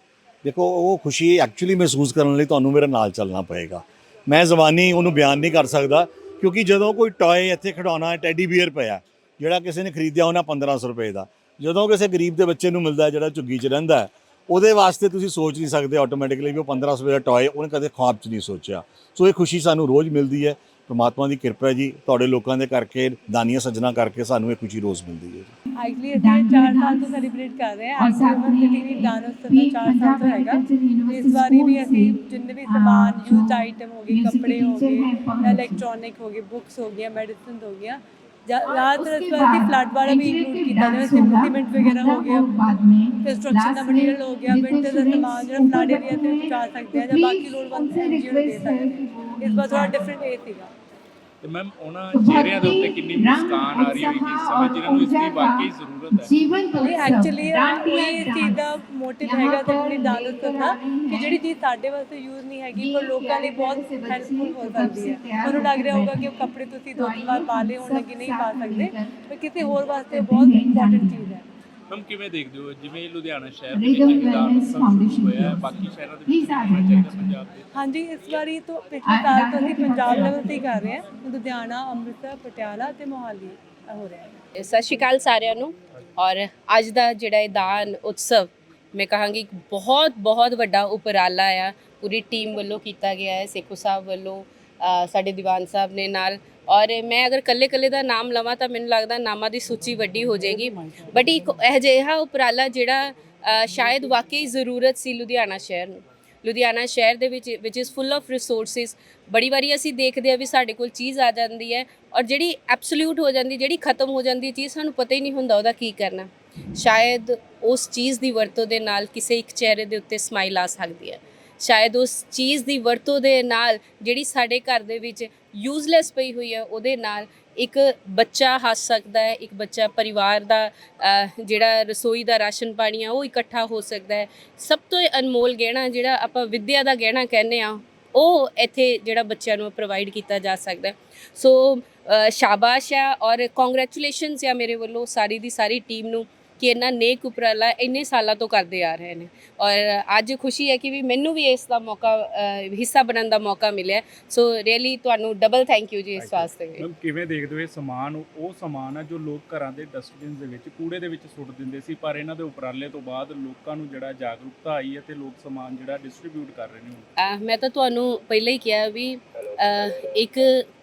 ਦੇਖੋ ਉਹ ਖੁਸ਼ੀ ਐਕਚੁਅਲੀ ਮਹਿਸੂਸ ਕਰਨ ਲਈ ਤੁਹਾਨੂੰ ਮੇਰੇ ਨਾਲ ਚੱਲਣਾ ਪਏਗਾ। ਮੈਂ ਜ਼ਬਾਨੀ ਉਹਨੂੰ ਬਿਆਨ ਨਹੀਂ ਕਰ ਸਕਦਾ ਕਿਉਂਕਿ ਜਦੋਂ ਕੋਈ ਟੌਏ ਇੱਥੇ ਖਿਡੌਣਾ ਟੈਡੀ ਬੀਅਰ ਪਿਆ ਜਿਹੜਾ ਕਿਸੇ ਨੇ ਖਰੀਦਿਆ ਉਹਨਾਂ 1500 ਰੁਪਏ ਦਾ ਜਦੋਂ ਕਿਸੇ ਗਰੀਬ ਦੇ ਬੱਚੇ ਨੂੰ ਮਿਲਦਾ ਹੈ ਜਿਹੜਾ ਝੁੱਗੀ 'ਚ ਰਹਿੰਦਾ ਹੈ, ਉਹਦੇ ਵਾਸਤੇ ਤੁਸੀਂ ਸੋਚ ਨਹੀਂ ਸਕਦੇ ਆਟੋਮੈਟਿਕਲੀ ਵੀ ਉਹ 1500 ਰੁਪਏ ਦਾ ਟੌਏ ਉਹਨੇ ਕਦੇ ਖੁਆਬ 'ਚ ਨਹੀਂ ਸੋਚਿਆ। ਸੋ ਇਹ ਖੁਸ਼ੀ ਸਾਨੂੰ ਰੋਜ਼ ਮਿਲਦੀ ਹੈ। ਪ੍ਰਮਾਤਮਾ ਦੀ ਕਿਰਪਾ ਹੈ ਜੀ ਤੁਹਾਡੇ ਲੋਕਾਂ ਦੇ ਕਰਕੇ ਦਾਨੀਆਂ ਸੱਜਣਾ ਕਰਕੇ ਸਾਨੂੰ ਇਹ ਖੁਸ਼ੀ ਰੋਜ਼ ਮਿਲਦੀ ਹੈ
ਐਕਚੁਅਲੀ ਅਸੀਂ 4 ਸਾਲ ਤੋਂ ਸੈਲੀਬ੍ਰੇਟ ਕਰ ਰਹੇ ਹਾਂ ਸਿਟੀ ਵੀ ਦਾਨ ਉਤਸਵ ਦਾ 4 ਸਾਲ ਤੋਂ ਹੈਗਾ। ਇਸ ਵਾਰੀ ਵੀ ਅਸੀਂ ਜਿੰਨੇ ਵੀ ਸਮਾਨ ਯੂਜ਼ ਆਈਟਮ ਹੋ ਗਏ ਕੱਪੜੇ ਹੋ ਗਏ ਇਲੈਕਟ੍ਰੋਨਿਕ ਹੋ। ਗਏ ਬੁੱਕਸ ਹੋ ਗਈਆਂ ਮੈਡੀਸਿਨ ਹੋ ਗਈਆਂ। ਜ਼ਿਆ- ਜ਼ਿਆਦਾਤਰ ਇਸ ਵਾਰ ਅਸੀਂ ਫਲੱਡ ਵਾਲਾ ਵੀ ਇੰਕਲੂਡ ਕੀਤਾ ਜਿਵੇਂ ਸੀਮੈਂਟ ਵਗੈਰਾ ਹੋ ਗਿਆ। ਕੰਸਟਰਕਸ਼ਨ ਦਾ ਮਟੀਰੀਅਲ ਹੋ ਗਿਆ ਵਿੰਟਰ ਦਾ ਸਮਾਨ ਜਿਹੜਾ ਫਲੱਡ ਏਰੀਆ ਤੇ ਪਹੁੰਚਾ ਸਕਦੇ ਆ ਜਾਂ ਬਾਕੀ ਲੋੜਵੰਦ ਐਨਜੀਓ ਦੇ ਸਕਦੇ ਇਸ ਵਾਰ ਥੋੜਾ ਡਿਫਰੈਂਟ ਇਹ ਸੀਗਾ।
ਤੇ ਮੈਮ ਉਹਨਾਂ ਚਿਹਰਿਆਂ ਦੇ ਉੱਤੇ ਕਿੰਨੀ ਮੁਸਕਾਨ ਆ ਰਹੀ ਹੋਏਗੀ ਇਸ ਸਮੇਂ ਜਿਨ੍ਹਾਂ ਨੂੰ ਇਸ ਦੀ ਵਾਕਈ ਜ਼ਰੂਰਤ ਹੈ।
ਨਹੀਂ ਐਕਚੁਅਲੀ ਕੋਈ ਇਸ ਚੀਜ਼ ਦਾ ਮੋਟਿਵ ਹੈਗਾ ਤੇ ਆਪਣੀ ਦਾਨਤ ਕਰਨਾ ਕਿ ਜਿਹੜੀ ਚੀਜ਼ ਸਾਡੇ ਵਾਸਤੇ ਯੂਜ਼ ਨਹੀਂ ਹੈਗੀ ਪਰ ਲੋਕਾਂ ਲਈ ਬਹੁਤ ਹੈਲਪਫੁਲ ਹੋ ਸਕਦੀ ਹੈ। ਤੁਹਾਨੂੰ ਲੱਗ ਰਿਹਾ ਹੋਊਗਾ ਕਿ ਉਹ ਕੱਪੜੇ ਤੁਸੀਂ ਦੋ ਤਿੰਨ ਵਾਰ ਪਾ ਲਏ ਹੁਣ ਲੱਗੇ ਨਹੀਂ ਪਾ ਸਕਦੇ ਪਰ ਕਿਸੇ ਹੋਰ ਵਾਸਤੇ ਬਹੁਤ ਇੰਪੋਰਟੈਂਟ ਚੀਜ਼ ਹੈ।
ਮੈਮ ਕਿਵੇਂ ਦੇਖਦੇ ਹੋ? ਜਿਵੇਂ ਲੁਧਿਆਣਾ ਸ਼ਹਿਰ ਦੇ ਵਿੱਚ ਦਾਨ ਉਤਸਵ ਸ਼ੁਰੂ ਹੋਇਆ ਹੈ ਬਾਕੀ ਸ਼ਹਿਰਾਂ ਦੇ ਵਿੱਚ ਹੋਣਾ ਚਾਹੀਦਾ ਪੰਜਾਬ ਦੇ?
ਹਾਂਜੀ ਇਸ ਵਾਰੀ ਤੋਂ ਪਿਛਲੇ ਸਾਲ ਤੋਂ ਅਸੀਂ ਪੰਜਾਬ ਲੈਵਲ ਤੇ ਹੀ ਕਰ ਰਹੇ ਹਾਂ। ਲੁਧਿਆਣਾ ਅੰਮ੍ਰਿਤਸਰ ਪਟਿਆਲਾ ਤੇ ਮੋਹਾਲੀ ਹੋ ਰਿਹਾ ਹੈ।
ਸਤਿ ਸ਼੍ਰੀ ਅਕਾਲ ਸਾਰਿਆਂ ਨੂੰ। ਔਰ ਅੱਜ ਦਾ ਜਿਹੜਾ ਇਹ ਦਾਨ ਉਤਸਵ ਮੈਂ ਕਹਾਂਗੀ ਇੱਕ ਬਹੁਤ ਬਹੁਤ ਵੱਡਾ ਉਪਰਾਲਾ ਆ। ਪੂਰੀ ਟੀਮ ਵੱਲੋਂ ਕੀਤਾ ਗਿਆ ਹੈ। ਸੇਖੂ ਸਾਹਿਬ ਵੱਲੋਂ ਸਾਡੇ ਦੀਵਾਨ ਸਾਹਿਬ ਨੇ ਨਾਲ ਔਰ ਮੈਂ ਅਗਰ ਕੱਲੇ ਕੱਲੇ ਦਾ ਨਾਮ ਲਵਾਂ ਤਾਂ ਮੈਨੂੰ ਲੱਗਦਾ ਨਾਮਾਂ ਦੀ ਸੂਚੀ ਵੱਡੀ ਹੋ ਜਾਏਗੀ। ਬਟ ਇੱਕ ਅਜਿਹਾ ਉਪਰਾਲਾ ਜਿਹੜਾ ਸ਼ਾਇਦ ਵਾਕਈ ਜ਼ਰੂਰਤ ਸੀ ਲੁਧਿਆਣਾ ਸ਼ਹਿਰ ਨੂੰ। ਲੁਧਿਆਣਾ ਸ਼ਹਿਰ ਦੇ ਵਿੱਚ ਵਿਚ ਇਜ਼ ਫੁੱਲ ਆਫ ਰਿਸੋਰਸਿਸ ਬੜੀ ਵਾਰੀ ਅਸੀਂ ਦੇਖਦੇ ਆ ਵੀ ਸਾਡੇ ਕੋਲ ਚੀਜ਼ ਆ ਜਾਂਦੀ ਹੈ ਔਰ ਜਿਹੜੀ ਐਬਸੋਲੂਟ ਹੋ ਜਾਂਦੀ, ਜਿਹੜੀ ਖਤਮ ਹੋ ਜਾਂਦੀ ਚੀਜ਼, ਸਾਨੂੰ ਪਤਾ ਹੀ ਨਹੀਂ ਹੁੰਦਾ ਉਹਦਾ ਕੀ ਕਰਨਾ। ਸ਼ਾਇਦ ਉਸ ਚੀਜ਼ ਦੀ ਵਰਤੋਂ ਦੇ ਨਾਲ ਕਿਸੇ ਇੱਕ ਚਿਹਰੇ ਦੇ ਉੱਤੇ ਸਮਾਈਲ ਆ ਸਕਦੀ ਹੈ। ਸ਼ਾਇਦ ਉਸ ਚੀਜ਼ ਦੀ ਵਰਤੋਂ ਦੇ ਨਾਲ ਜਿਹੜੀ ਸਾਡੇ ਘਰ ਦੇ ਵਿੱਚ ਯੂਜ਼ਲੈਸ ਪਈ ਹੋਈ ਹੈ, ਉਹਦੇ ਨਾਲ ਇੱਕ ਬੱਚਾ ਹੱਸ ਸਕਦਾ ਹੈ, ਇੱਕ ਬੱਚਾ ਪਰਿਵਾਰ ਦਾ ਜਿਹੜਾ ਰਸੋਈ ਦਾ ਰਾਸ਼ਨ ਪਾਣੀ ਆ, ਉਹ ਇਕੱਠਾ ਹੋ ਸਕਦਾ ਹੈ। ਸਭ ਤੋਂ ਅਨਮੋਲ ਗਹਿਣਾ ਜਿਹੜਾ ਆਪਾਂ ਵਿੱਦਿਆ ਦਾ ਗਹਿਣਾ ਕਹਿੰਦੇ ਆ ਉਹ ਇੱਥੇ ਜਿਹੜਾ ਬੱਚਿਆਂ ਨੂੰ ਪ੍ਰੋਵਾਈਡ ਕੀਤਾ ਜਾ ਸਕਦਾ ਸੋ ਸ਼ਾਬਾਸ਼ ਆ ਔਰ ਕੰਗ੍ਰੈਚੁਲੇਸ਼ਨਸ ਆ ਮੇਰੇ ਵੱਲੋਂ ਸਾਰੀ ਦੀ ਸਾਰੀ ਟੀਮ ਨੂੰ। ਕਿ ਇਹਨਾਂ ਨੇਕ ਉਪਰਾਲਾ ਇੰਨੇ ਸਾਲਾਂ ਤੋਂ ਕਰਦੇ ਆ ਰਹੇ ਨੇ। ਔਰ ਅੱਜ ਖੁਸ਼ੀ ਹੈ ਕਿ ਵੀ ਮੈਨੂੰ ਵੀ ਇਸ ਦਾ ਮੌਕਾ ਹਿੱਸਾ ਬਣਨ ਦਾ ਮੌਕਾ ਮਿਲਿਆ। ਸੋ ਰੀਅਲੀ ਤੁਹਾਨੂੰ ਡਬਲ ਥੈਂਕ ਯੂ ਜੀ ਇਸ ਵਾਸਤੇ
ਮੈਮ ਕਿਵੇਂ ਦੇਖਦੇ ਹੋ ਇਹ ਸਮਾਨ? ਉਹ ਸਮਾਨ ਹੈ ਜੋ ਲੋਕ ਘਰਾਂ ਦੇ ਡਸਟਬਿਨ ਦੇ ਵਿੱਚ ਕੂੜੇ ਦੇ ਵਿੱਚ ਸੁੱਟ ਦਿੰਦੇ ਸੀ ਪਰ ਇਹਨਾਂ ਦੇ ਉਪਰਾਲੇ ਤੋਂ ਬਾਅਦ ਲੋਕਾਂ ਨੂੰ ਜਿਹੜਾ ਜਾਗਰੂਕਤਾ ਆਈ ਹੈ ਤੇ ਲੋਕ ਸਮਾਨ ਜਿਹੜਾ ਡਿਸਟ੍ਰੀਬਿਊਟ ਕਰ ਰਹੇ ਨੇ
ਮੈਂ ਤਾਂ ਤੁਹਾਨੂੰ ਪਹਿਲਾਂ ਹੀ ਕਿਹਾ ਵੀ ਇੱਕ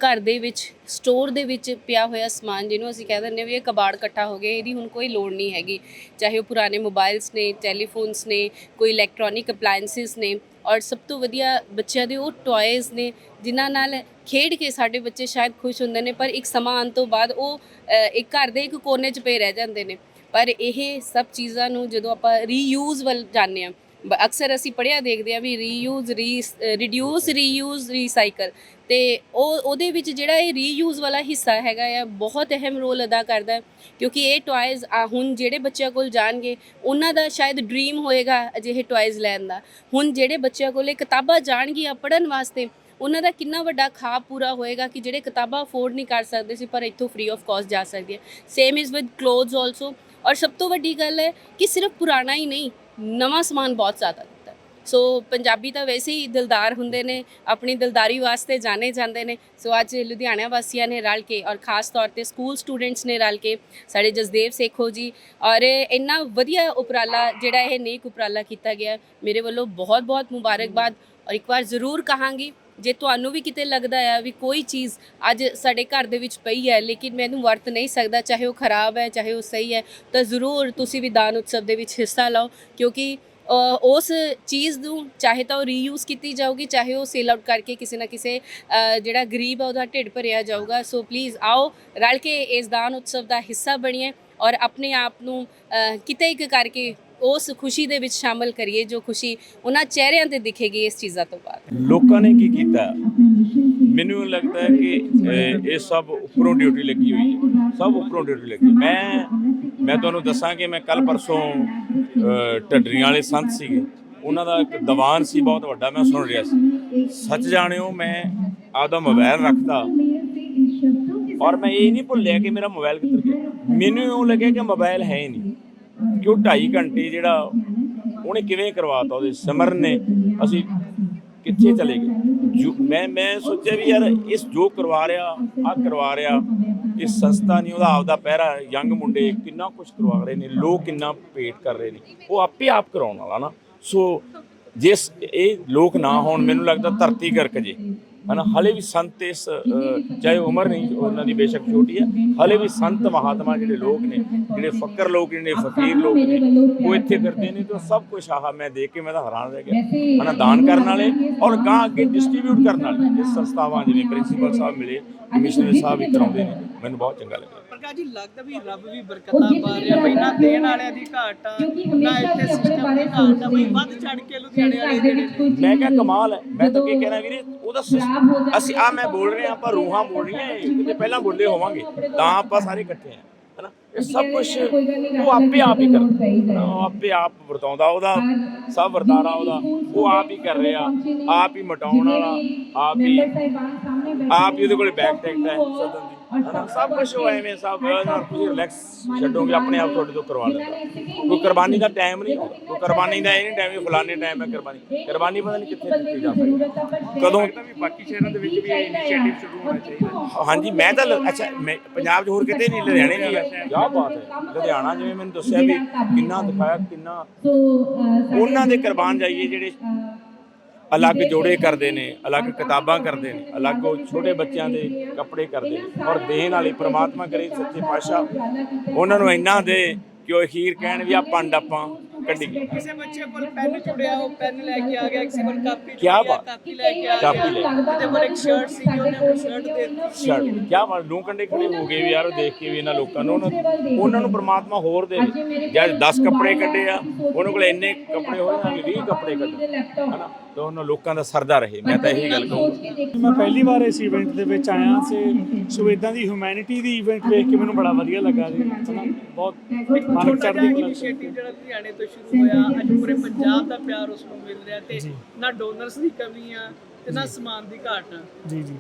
ਘਰ ਦੇ ਵਿੱਚ ਸਟੋਰ ਦੇ ਵਿੱਚ ਪਿਆ ਹੋਇਆ ਸਮਾਨ ਜਿਹਨੂੰ ਅਸੀਂ ਕਹਿ ਦਿੰਦੇ ਹਾਂ ਵੀ ਇਹ ਕਬਾੜ ਇਕੱਠਾ ਹੋ ਗਿਆ, ਇਹਦੀ ਹੁਣ ਕੋਈ ਲੋੜ ਨਹੀਂ ਹੈਗੀ। ਚਾਹੇ ਉਹ ਪੁਰਾਣੇ ਮੋਬਾਈਲਸ ਨੇ, ਟੈਲੀਫੋਨਸ ਨੇ, ਕੋਈ ਇਲੈਕਟ੍ਰੋਨਿਕ ਅਪਲਾਈਐਂਸਿਸ ਨੇ ਔਰ ਸਭ ਤੋਂ ਵਧੀਆ ਬੱਚਿਆਂ ਦੇ ਉਹ ਟੌਇਜ਼ ਨੇ, ਜਿਨ੍ਹਾਂ ਨਾਲ ਖੇਡ ਕੇ ਸਾਡੇ ਬੱਚੇ ਸ਼ਾਇਦ ਖੁਸ਼ ਹੁੰਦੇ ਨੇ, ਪਰ ਇੱਕ ਸਮਾਂ ਆਉਣ ਤੋਂ ਬਾਅਦ ਉਹ ਇੱਕ ਘਰ ਦੇ ਇੱਕ ਕੋਨੇ 'ਚ ਪਏ ਰਹਿ ਜਾਂਦੇ ਨੇ। ਪਰ ਇਹ ਸਭ ਚੀਜ਼ਾਂ ਨੂੰ ਜਦੋਂ ਆਪਾਂ ਰੀਯੂਜ਼ ਵੱਲ ਜਾਂਦੇ ਹਾਂ ਅਕਸਰ ਅਸੀਂ ਪੜ੍ਹਿਆ ਦੇਖਦੇ ਆ ਵੀ reuse re reduce reuse recycle ਤੇ ਉਹ, ਉਹਦੇ ਵਿੱਚ ਜਿਹੜਾ ਇਹ ਰੀਯੂਜ਼ ਵਾਲਾ ਹਿੱਸਾ ਹੈਗਾ ਆ, ਬਹੁਤ ਅਹਿਮ ਰੋਲ ਅਦਾ ਕਰਦਾ ਹੈ, ਕਿਉਂਕਿ ਇਹ ਟੌਇਜ਼ ਹੁਣ ਜਿਹੜੇ ਬੱਚਿਆਂ ਕੋਲ ਜਾਣਗੇ, ਉਹਨਾਂ ਦਾ ਸ਼ਾਇਦ ਡ੍ਰੀਮ ਹੋਏਗਾ ਅਜਿਹੇ ਟੌਇਜ਼ ਲੈਣ ਦਾ। ਹੁਣ ਜਿਹੜੇ ਬੱਚਿਆਂ ਕੋਲ ਇਹ ਕਿਤਾਬਾਂ ਜਾਣਗੀਆਂ ਪੜ੍ਹਨ ਵਾਸਤੇ, ਉਹਨਾਂ ਦਾ ਕਿੰਨਾ ਵੱਡਾ ਖਾਬ ਪੂਰਾ ਹੋਏਗਾ ਕਿ ਜਿਹੜੇ ਕਿਤਾਬਾਂ ਅਫੋਰਡ ਨਹੀਂ ਕਰ ਸਕਦੇ ਸੀ, ਪਰ ਇੱਥੋਂ ਫ੍ਰੀ ਆਫ ਕਾਸਟ ਜਾ ਸਕਦੀ ਹੈ। Same is with clothes also ਔਰ ਸਭ ਤੋਂ ਵੱਡੀ ਗੱਲ ਹੈ ਕਿ ਸਿਰਫ ਪੁਰਾਣਾ ਹੀ ਨਹੀਂ ਨਵਾਂ ਸਮਾਨ ਬਹੁਤ ਜ਼ਿਆਦਾ ਦਿੱਤਾ। ਸੋ ਪੰਜਾਬੀ ਤਾਂ ਵੈਸੇ ਹੀ ਦਿਲਦਾਰ ਹੁੰਦੇ ਨੇ, ਆਪਣੀ ਦਿਲਦਾਰੀ ਵਾਸਤੇ ਜਾਣੇ ਜਾਂਦੇ ਨੇ। ਸੋ ਅੱਜ ਲੁਧਿਆਣਾ ਵਾਸੀਆਂ ਨੇ ਰਲ ਕੇ ਔਰ ਖਾਸ ਤੌਰ ਤੇ ਸਕੂਲ ਸਟੂਡੈਂਟਸ ਨੇ ਰਲ ਕੇ ਸਾਡੇ ਜਸਦੇਵ ਸੇਖੋ ਜੀ ਔਰ ਇੰਨਾ ਵਧੀਆ ਉਪਰਾਲਾ ਜਿਹੜਾ ਇਹ ਨੇਕ ਉਪਰਾਲਾ ਕੀਤਾ ਗਿਆ, ਮੇਰੇ ਵੱਲੋਂ ਬਹੁਤ ਬਹੁਤ ਮੁਬਾਰਕਬਾਦ ਔਰ ਇੱਕ ਵਾਰ ਜ਼ਰੂਰ ਕਹਾਂਗੀ। ਜੇ ਤੁਹਾਨੂੰ ਵੀ ਕਿਤੇ ਲੱਗਦਾ ਆ ਵੀ ਕੋਈ ਚੀਜ਼ ਅੱਜ ਸਾਡੇ ਘਰ ਦੇ ਵਿੱਚ ਪਈ ਹੈ, ਲੇਕਿਨ ਮੈਨੂੰ ਵਰਤ ਨਹੀਂ ਸਕਦਾ, ਚਾਹੇ ਉਹ ਖਰਾਬ ਹੈ, ਚਾਹੇ ਉਹ ਸਹੀ ਹੈ, ਤਾਂ ਜ਼ਰੂਰ ਤੁਸੀਂ ਵੀ ਦਾਨ ਉਤਸਵ ਦੇ ਵਿੱਚ ਹਿੱਸਾ ਲਓ, ਕਿਉਂਕਿ ਉਸ ਚੀਜ਼ ਨੂੰ ਚਾਹੇ ਤਾਂ ਉਹ ਰੀਯੂਜ਼ ਕੀਤੀ ਜਾਊਗੀ, ਚਾਹੇ ਉਹ ਸੇਲ ਆਊਟ ਕਰਕੇ ਕਿਸੇ ਨਾ ਕਿਸੇ ਜਿਹੜਾ ਗਰੀਬ ਆ, ਉਹਦਾ ਢਿੱਡ ਭਰਿਆ ਜਾਊਗਾ। ਸੋ ਪਲੀਜ਼ ਆਓ, ਰਲ ਕੇ ਇਸ ਦਾਨ ਉਤਸਵ ਦਾ ਹਿੱਸਾ ਬਣੀਏ ਔਰ ਆਪਣੇ ਆਪ ਨੂੰ ਕਿਤੇ ਇੱਕ ਕਰਕੇ ਉਸ ਖੁਸ਼ੀ ਦੇ ਵਿੱਚ ਸ਼ਾਮਲ ਕਰੀਏ ਜੋ ਖੁਸ਼ੀ ਉਹਨਾਂ ਚਿਹਰਿਆਂ ਤੇ ਦਿਖੇਗੀ ਇਸ ਚੀਜ਼ਾਂ ਤੋਂ ਬਾਅਦ।
ਲੋਕਾਂ ਨੇ ਕੀ ਕੀਤਾ? ਮੈਨੂੰ ਲੱਗਦਾ ਹੈ ਕਿ ਇਹ ਸਭ ਉੱਪਰੋਂ ਡਿਊਟੀ ਲੱਗੀ ਹੋਈ ਹੈ। ਸਭ ਉੱਪਰੋਂ ਡਿਊਟੀ ਲੱਗੀ। ਮੈਂ ਮੈਂ ਤੁਹਾਨੂੰ ਦੱਸਾਂ ਕਿ ਮੈਂ ਕੱਲ ਪਰਸੋਂ ਅਹ, ਢੱਡਰੀਆਂ ਵਾਲੇ ਸੰਤ ਸੀਗੇ। ਉਹਨਾਂ ਦਾ ਇੱਕ ਦੀਵਾਨ ਸੀ ਬਹੁਤ ਵੱਡਾ ਮੈਂ ਸੁਣ ਰਿਹਾ ਸੀ। ਸੱਚ ਜਾਣਿਓ ਮੈਂ ਆਪਦਾ ਮੋਬਾਈਲ ਰੱਖਦਾ ਔਰ ਮੈਂ ਇਹ ਨਹੀਂ ਭੁੱਲਿਆ ਕਿ ਮੇਰਾ ਮੋਬਾਈਲ ਕਿੱਧਰ ਗਿਆ। ਮੈਨੂੰ ਇਉਂ ਲੱਗਿਆ ਕਿ ਮੋਬਾਈਲ ਹੈ ਹੀ ਨਹੀਂ। ਕਿ ਉਹ 2.5 ਘੰਟੇ ਜਿਹੜਾ ਉਹਨੇ ਕਿਵੇਂ ਕਰਵਾਤਾ ਉਹਦੇ? ਸਮਰਨ ਨੇ ਅਸੀਂ ਕਿੱਥੇ ਚਲੇ ਗਏ? ਮੈਂ ਮੈਂ ਸੋਚਿਆ ਵੀ ਯਾਰ ਇਸ ਜੋ ਕਰਵਾ ਰਿਹਾ ਆ ਕਰਵਾ ਰਿਹਾ, ਇਹ ਸੰਸਥਾ ਨਹੀਂ, ਉਹਦਾ ਆਪਦਾ ਪਹਿਰਾ ਯੰਗ ਮੁੰਡੇ ਕਿੰਨਾ ਕੁਝ ਕਰਵਾ ਰਹੇ ਨੇ, ਲੋਕ ਕਿੰਨਾ ਪੇਟ ਕਰ ਰਹੇ ਨੇ। ਉਹ ਆਪੇ ਆਪ ਕਰਾਉਣ ਵਾਲਾ ਨਾ। ਸੋ ਜਿਸ ਇਹ ਲੋਕ ਨਾ ਹੋਣ, ਮੈਨੂੰ ਲੱਗਦਾ ਧਰਤੀ ਗਰਕ ਜੇ। ਹਨਾ ਹਲੇ ਵੀ ਸੰਤ ਇਸ ਚਾਹੇ ਉਮਰ ਨਹੀਂ ਉਹਨਾਂ ਦੀ ਬੇਸ਼ੱਕ ਛੋਟੀ ਹੈ ਹਲੇ ਵੀ ਸੰਤ ਮਹਾਤਮਾ ਜਿਹੜੇ ਲੋਕ ਨੇ ਜਿਹੜੇ ਫਕਰ ਲੋਕ ਨੇ ਫਕੀਰ ਲੋਕ ਨੇ ਉਹ ਇੱਥੇ ਫਿਰਦੇ ਨੇ ਤੇ ਸਭ ਕੁਝ ਆਹ ਮੈਂ ਦੇਖ ਕੇ ਮੈਂ ਤਾਂ ਹੈਰਾਨ ਰਹਿ ਗਿਆ। ਹਨਾ ਦਾਨ ਕਰਨ ਵਾਲੇ ਔਰ ਗਾਂ ਅੱਗੇ ਡਿਸਟ੍ਰੀਬਿਊਟ ਕਰਨ ਵਾਲੇ ਇਸ ਸੰਸਥਾਵਾਂ ਜਿਵੇਂ ਪ੍ਰਿੰਸੀਪਲ ਸਾਹਿਬ ਮਿਲੇ ਕਮਿਸ਼ਨਰ ਸਾਹਿਬ ਵੀ ਕਰਾਉਂਦੇ ਨੇ ਮੈਨੂੰ ਬਹੁਤ ਚੰਗਾ ਲੱਗਾ
ਪ੍ਰਕਾਸ਼ ਜੀ ਲੱਗਦਾ ਵੀ ਰੱਬ ਵੀ ਬਰਕਤਾਂ ਪਾ ਰਿਹਾ ਬਈ ਨਾ ਦੇਣ ਵਾਲਿਆਂ ਦੀ ਘਾਟ ਆ ਨਾ ਇੱਥੇ ਸਿਸਟਮ ਦੀ ਘਾਟ ਆ ਬਈ ਵੱਧ ਚੜ ਕੇ ਲੁਧਿਆਣੇ ਵਾਲੇ ਜਿਹੜੇ
ਮੈਂ ਕਿਹਾ ਕਮਾਲ ਹੈ ਮੈਂ ਤਾਂ ਕੀ ਕਹਿਣਾ ਵੀਰੇ ਉਹਦਾ ਸਿਸ- ਅਸੀਂ ਆ ਮੈਂ ਬੋਲ ਰਿਹਾ ਆਪਾਂ ਰੂਹਾਂ ਬੋਲ ਰਹੀਆਂ ਇਹ ਕਿਤੇ ਪਹਿਲਾਂ ਬੋਲੇ ਹੋਵਾਂਗੇ ਤਾਂ ਆਪਾਂ ਸਾਰੇ ਇਕੱਠੇ ਆ ਹਨਾ ਇਹ ਸਭ ਕੁਝ ਉਹ ਆਪੇ ਆਪ ਹੀ ਕਰਦਾ ਉਹ ਆਪੇ ਆਪ ਵਰਤਾਉਂਦਾ ਉਹਦਾ ਸਭ ਵਰਤਾਰਾ ਉਹਦਾ ਉਹ ਆਪ ਹੀ ਕਰ ਰਿਹਾ ਆਪ ਹੀ ਮਟਾਉਣ ਵਾਲਾ ਆਪ ਹੀ ਆਪ ਹੀ ਉਹਦੇ ਕੋਲੇ ਬੈਕ ਟੈਕਟ ਹੈ ਸਦਨ ਦੀ। ਸਭ ਕੁਝ ਉਹ ਐਵੇਂ ਸਭ ਨਾਲ ਤੁਸੀਂ ਰਿਲੈਕਸ ਛੱਡੋਗੇ ਆਪਣੇ ਆਪ ਤੁਹਾਡੇ ਤੋਂ ਕਰਵਾ ਲੈਂਦਾ। ਕੋਈ ਕੁਰਬਾਨੀ ਦਾ ਟਾਈਮ ਨਹੀਂ ਕੋਈ ਕੁਰਬਾਨੀ ਦਾ ਇਹ ਨਹੀਂ ਟਾਈਮ ਵੀ ਫਲਾਣੇ ਟਾਈਮ ਹੈ ਕੁਰਬਾਨੀ। ਕੁਰਬਾਨੀ ਪਤਾ ਨਹੀਂ ਕਿੱਥੇ ਦਿੱਤੀ ਜਾ ਸਕਦੀ ਕਦੋਂ?
ਵੀ ਬਾਕੀ ਸ਼ਹਿਰਾਂ ਦੇ ਵਿੱਚ ਵੀ ਇਹ ਇਨੀਸ਼ੀਏਟਿਵ ਸ਼ੁਰੂ ਹੋਣਾ ਚਾਹੀਦਾ
ਹਾਂਜੀ ਮੈਂ ਤਾਂ ਅੱਛਾ ਮੈਂ ਪੰਜਾਬ 'ਚ ਹੋਰ ਕਿਤੇ ਨਹੀਂ ਲੁਧਿਆਣੇ ਨਹੀਂ ਹੈ। ਕੀ ਬਾਤ ਹੈ। ਲੁਧਿਆਣਾ ਜਿਵੇਂ ਮੈਨੂੰ ਦੱਸਿਆ ਵੀ ਕਿੰਨਾ ਦਿਖਾਇਆ ਕਿੰਨਾ ਉਹਨਾਂ ਦੇ ਕੁਰਬਾਨ ਜਾਈਏ ਜਿਹੜੇ ਅਲੱਗ ਜੋੜੇ ਕਰਦੇ ਨੇ, ਅਲੱਗ ਕਿਤਾਬਾਂ ਕਰਦੇ ਨੇ, ਅਲੱਗ ਉਹ ਛੋਟੇ ਬੱਚਿਆਂ ਦੇ ਕੱਪੜੇ ਕਰਦੇ ਨੇ ਔਰ ਦੇਣ ਵਾਲੀ ਪ੍ਰਮਾਤਮਾ ਕਰੇ ਸੱਚੇ ਪਾਤਸ਼ਾਹ। ਉਹਨਾਂ ਨੂੰ ਇੰਨਾ ਦੇ ਕਿ ਉਹ ਅਖੀਰ ਕਹਿਣ ਵੀ ਆ ਪੰਡ ਆਪਾਂ ਕੱਢੀਏ
ਕਿਸੇ ਬੱਚੇ ਕੋਲ ਪੈਨ ਚੁੜਿਆ ਉਹ ਪੈਨ ਲੈ ਕੇ ਆ ਗਿਆ ਕਿਸੇ ਕੋਲ ਕਾਪੀ
ਕਿਆ
ਚੁੜਿਆ
ਬਾਤ।
ਕਾਪੀ ਲੈ ਕੇ ਆ
ਕਾਪੀ
ਗਿਆ
ਲੈ।
ਕਿਸੇ ਕੋਲ ਇੱਕ ਸ਼ਰਟ ਸੀ ਉਹਨੇ ਉਹ ਸ਼ਰਟ ਦੇ ਦਿੱਤੀ।
ਛੱਡ ਕਿਆ ਬਾਤ ਲੂ ਕੰਡੇ ਖੜੇ ਹੋ ਗਏ ਵੀ ਯਾਰ ਉਹ ਦੇਖ ਕੇ ਵੀ ਇਹਨਾਂ ਲੋਕਾਂ ਨੂੰ ਉਹਨਾਂ ਉਹਨਾਂ ਨੂੰ ਪ੍ਰਮਾਤਮਾ ਹੋਰ ਦੇਵੇ ਜਦ 10 ਕੱਪੜੇ ਕੱਢੇ ਆ ਉਹਨਾਂ ਕੋਲ ਇੰਨੇ ਕੱਪੜੇ ਹੋਏ ਨਾ 20 ਕੱਪੜੇ ਕੱਢੇ। ਹਨਾ? ਤਾਂ ਉਹਨਾਂ ਲੋਕਾਂ ਦਾ ਸਰਦਾ ਰਹੇ ਮੈਂ ਤਾਂ ਇਹੀ ਗੱਲ ਕਹੂੰਗਾ
ਮੈਂ ਪਹਿਲੀ ਵਾਰ ਇਸ ਇਵੈਂਟ ਦੇ ਵਿੱਚ ਆਇਆ ਸੀ ਸੋ ਇਦਾਂ ਦੀ ਹਿਊਮੈਨਿਟੀ ਦੀ ਇਵੈਂਟ ਵੇਖ ਕੇ ਮੈਨੂੰ ਬੜਾ ਵਧੀਆ ਲੱਗਾ ਜੀ। ਬਹੁਤ ਮਨ
ਛੋਟਾ
ਚੜ੍ਹਦੀ
ਇਨੀਸ਼ੀਏਟਿਵ ਜਿਹੜਾ ਲੁਧਿਆਣੇ ਤੋਂ ਸ਼ੁਰੂ ਹੋਇਆ। ਅੱਜ ਪੂਰੇ ਪੰਜਾਬ ਦਾ ਪਿਆਰ ਉਸ ਨੂੰ ਮਿਲ ਰਿਹਾ ਤੇ ਨਾ ਡੋਨਰਸ ਦੀ ਕਮੀ ਆ ਤੇ ਨਾ ਸਮਾਨ ਦੀ ਘਾਟ ਆ।
ਜੀ ਜੀ।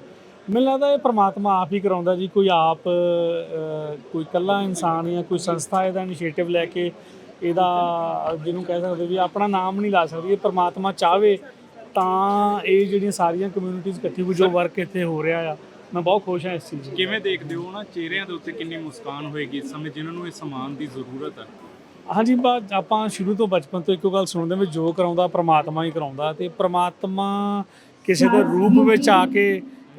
ਮੈਨੂੰ ਲੱਗਦਾ ਇਹ ਪ੍ਰਮਾਤਮਾ ਆਪ ਹੀ ਕਰਾਉਂਦਾ ਜੀ। ਕੋਈ ਆਪ ਕੋਈ ਕੱਲਾ ਇਨਸਾਨ ਜਾਂ ਕੋਈ ਸੰਸਥਾ ਇਹਦਾ ਇਨੀਸ਼ੀਏਟਿਵ ਲੈ ਕੇ ਇਹਦਾ ਜਿਹਨੂੰ ਕਹਿ ਸਕਦੇ ਵੀ ਆਪਣਾ ਨਾਮ ਨਹੀਂ ਲਾ ਸਕਦੀ ਇਹ ਪ੍ਰਮਾਤਮਾ ਚਾਹਵੇ ਤਾਂ ਇਹ ਜਿਹੜੀਆਂ ਸਾਰੀਆਂ ਕਮਿਊਨਿਟੀਆਂ ਇਕੱਠੀ ਹੋ ਜੋ ਵਰਕ ਇੱਥੇ ਹੋ ਰਿਹਾ ਆ ਮੈਂ ਬਹੁਤ ਖੁਸ਼ ਹਾਂ ਇਸ ਚੀਜ਼
ਕਿਵੇਂ ਦੇਖਦੇ ਹੋ ਨਾ? ਚਿਹਰਿਆਂ ਦੇ ਉੱਤੇ ਕਿੰਨੀ ਮੁਸਕਾਨ ਹੋਏਗੀ ਇਸ ਸਮੇਂ ਜਿਨ੍ਹਾਂ ਨੂੰ ਇਹ ਸਮਾਨ ਦੀ ਜ਼ਰੂਰਤ ਹੈ
ਹਾਂਜੀ ਬਾ ਆਪਾਂ ਸ਼ੁਰੂ ਤੋਂ ਬਚਪਨ ਤੋਂ ਇੱਕੋ ਗੱਲ ਸੁਣਦੇ ਵੀ ਜੋ ਕਰਾਉਂਦਾ ਪ੍ਰਮਾਤਮਾ ਹੀ ਕਰਾਉਂਦਾ ਤੇ ਪ੍ਰਮਾਤਮਾ ਕਿਸੇ ਦੇ ਰੂਪ ਵਿੱਚ ਆ ਕੇ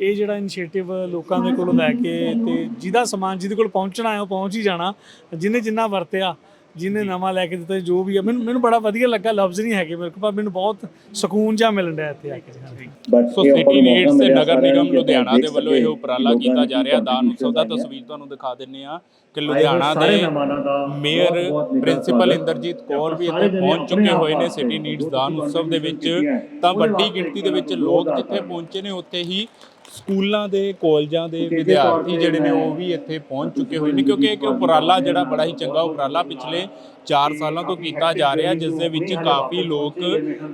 ਇਹ ਜਿਹੜਾ ਇਨੀਸ਼ੀਏਟਿਵ ਲੋਕਾਂ ਦੇ ਕੋਲੋਂ ਲੈ ਕੇ ਤੇ ਜਿਹਦਾ ਸਮਾਨ ਜਿਹਦੇ ਕੋਲ ਪਹੁੰਚਣਾ ਹੈ ਉਹ ਪਹੁੰਚ ਹੀ ਜਾਣਾ ਜਿਹਨੇ ਜਿੰਨਾ ਵਰਤਿਆ। ਜਿਹਨੇ ਨਵਾਂ ਲੈ ਕੇ ਦਿੱਤਾ ਜੋ ਵੀ ਆ ਮੈਨੂੰ ਮੈਨੂੰ ਬੜਾ ਵਧੀਆ ਲੱਗਾ ਲਫ਼ਜ਼ ਨਹੀਂ ਹੈਗੇ ਮੇਰੇ ਕੋਲ ਪਰ ਮੈਨੂੰ ਬਹੁਤ ਸਕੂਨ ਜਿਹਾ ਮਿਲਣ ਡਿਆ ਇੱਥੇ ਆ ਕੇ।
ਸੋ ਸਿਟੀ ਨੀਡਸ ਤੇ ਨਗਰ ਨਿਗਮ ਲੁਧਿਆਣਾ ਦੇ ਵੱਲੋਂ ਇਹ ਉਪਰਾਲਾ ਕੀਤਾ ਜਾ ਰਿਹਾ ਦਾਨ ਉਤਸਵ ਦਾ ਤਸਵੀਰ ਤੁਹਾਨੂੰ ਦਿਖਾ ਦਿੰਨੇ ਆ ਕਿ ਲੁਧਿਆਣਾ ਦੇ ਮੇਅਰ ਪ੍ਰਿੰਸੀਪਲ ਇੰਦਰਜੀਤ ਕੌਰ ਵੀ ਇੱਥੇ ਪਹੁੰਚ ਚੁੱਕੇ ਹੋਏ ਨੇ ਸਿਟੀ ਨੀਡਸ ਦਾਨ ਉਤਸਵ ਦੇ ਵਿੱਚ। ਤਾਂ ਵੱਡੀ ਗਿਣਤੀ ਦੇ ਵਿੱਚ ਲੋਕ ਜਿੱਥੇ ਪਹੁੰਚੇ ਨੇ ਉੱਥੇ ਹੀ ਸਕੂਲਾਂ ਦੇ ਕਾਲਜਾਂ ਦੇ ਵਿਦਿਆਰਥੀ ਜਿਹੜੇ ਨੇ ਉਹ ਵੀ ਇੱਥੇ ਪਹੁੰਚ ਚੁੱਕੇ ਹੋਏ ਨੇ ਕਿਉਂਕਿ ਇੱਕ ਉਪਰਾਲਾ ਜਿਹੜਾ ਬੜਾ ਹੀ ਚੰਗਾ ਉਪਰਾਲਾ ਪਿਛਲੇ 4 ਸਾਲਾਂ ਤੋਂ ਕੀਤਾ ਜਾ ਰਿਹਾ ਜਿਸ ਦੇ ਵਿੱਚ ਕਾਫੀ ਲੋਕ